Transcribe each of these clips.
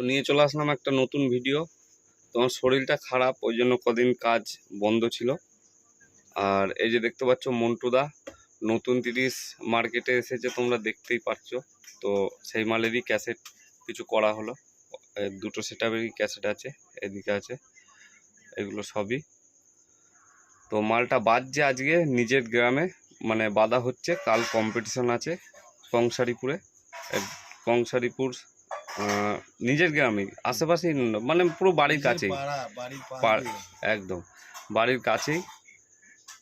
তো নিয়ে চলে আসলাম একটা নতুন ভিডিও তোমার শরীরটা খারাপ, ওই জন্য কদিন কাজ বন্ধ ছিল। আর এই যে দেখতে পাচ্ছ মন্টুদা, নতুন তিরিশ মার্কেটে এসেছে, তোমরা দেখতেই পাচ্ছ তো সেই মালেরই ক্যাসেট কিছু করা হলো। দুটো সেটাপেরই ক্যাসেট আছে, এদিকে আছে, এগুলো সবই। তো মালটা বাজছে আজকে নিজের গ্রামে মানে বাধা হচ্ছে, কাল কম্পিটিশন আছে, কংসারিপুরে। কংসারিপুর নিজের গ্রামে আশেপাশেই মানে পুরো বাড়ির কাছেই। একদম বাড়ির কাছেই।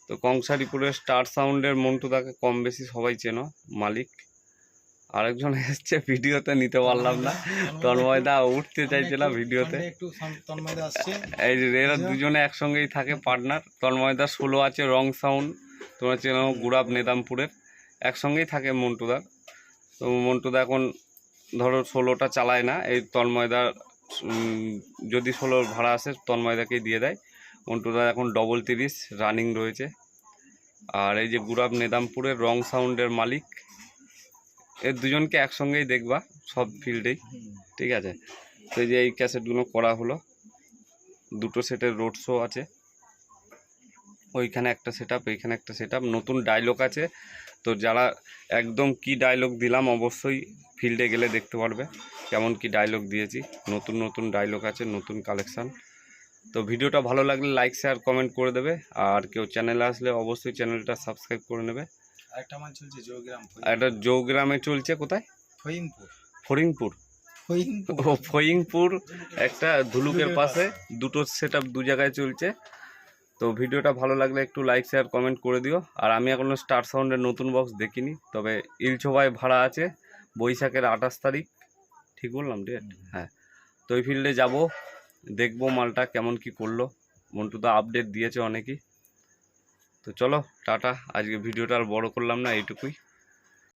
তো কংসারিপুরের স্টার সাউন্ডের মন্টুদাকে কম বেশি সবাই চেনো মালিক। আরেকজন এসছে ভিডিওতে নিতে পারলাম না। তন্ময়দা উঠতে চাইছিল ভিডিওতে। এই যে এরা দুজনে একসঙ্গেই থাকে পার্টনার। তন্ময়দা ষোলো আছে রং সাউন্ড। তোমরা চেনো গুড়াব নেদামপুরের। একসঙ্গেই থাকে মন্টুদা তো মন্টুদা এখন ধরো ষোলোটা চালায় না, এই তন্ময়দা যদি ষোলোর ভাড়া আসে, তন্ময়দাকেই দিয়ে দেয়। মন্টুদা এখন ডবল তিরিশ রানিং রয়েছে। আর এই যে গুড়াব নেদামপুরের রং সাউন্ডের মালিক এর দুজনকে একসঙ্গেই দেখবা, সব ফিল্ডেই। ঠিক আছে? তো এই যে এই ক্যাসেটগুলো করা হলো। দুটো সেটের রোড শো আছে। ওইখানে একটা সেট আপ এইখানে একটা সেট নতুন ডায়লগ আছে। তো যারা একদম কি ডায়লগ দিলাম, অবশ্যই ফিল্ডে গেলে দেখতে পারবে। কেমন কি ডায়লগ দিয়েছি। নতুন নতুন ডায়লগ আছে নতুন কালেকশান তো ভিডিওটা ভালো লাগলে লাইক শেয়ার কমেন্ট করে দেবে। আর কেউ চ্যানেলে আসলে অবশ্যই চ্যানেলটা সাবস্ক্রাইব করে নেবে। একটা জৌগ্রামে চলছে কোথায়? ফরিংপুর ফহিমপুর। ও ফইংপুর একটা ধুলুকের পাশে। দুটো সেট দু জায়গায় চলছে। তো ভিডিওটা ভালো লাগলে একটু লাইক শেয়ার কমেন্ট করে দিও। আর আমি এখনও স্টার সাউন্ডের নতুন বক্স দেখিনি। তবে ইলছোভায় ভাড়া আছে। বৈশাখের আঠাশ তারিখ। ঠিক বললাম ডেট হ্যাঁ। তো ওই ফিল্ডে যাব দেখব মালটা কেমন কি করল। মন্টুদা আপডেট দিয়েছে অনেকেই। তো চলো টাটা। আজকে ভিডিওটা আর বড় করলাম না এইটুকুই।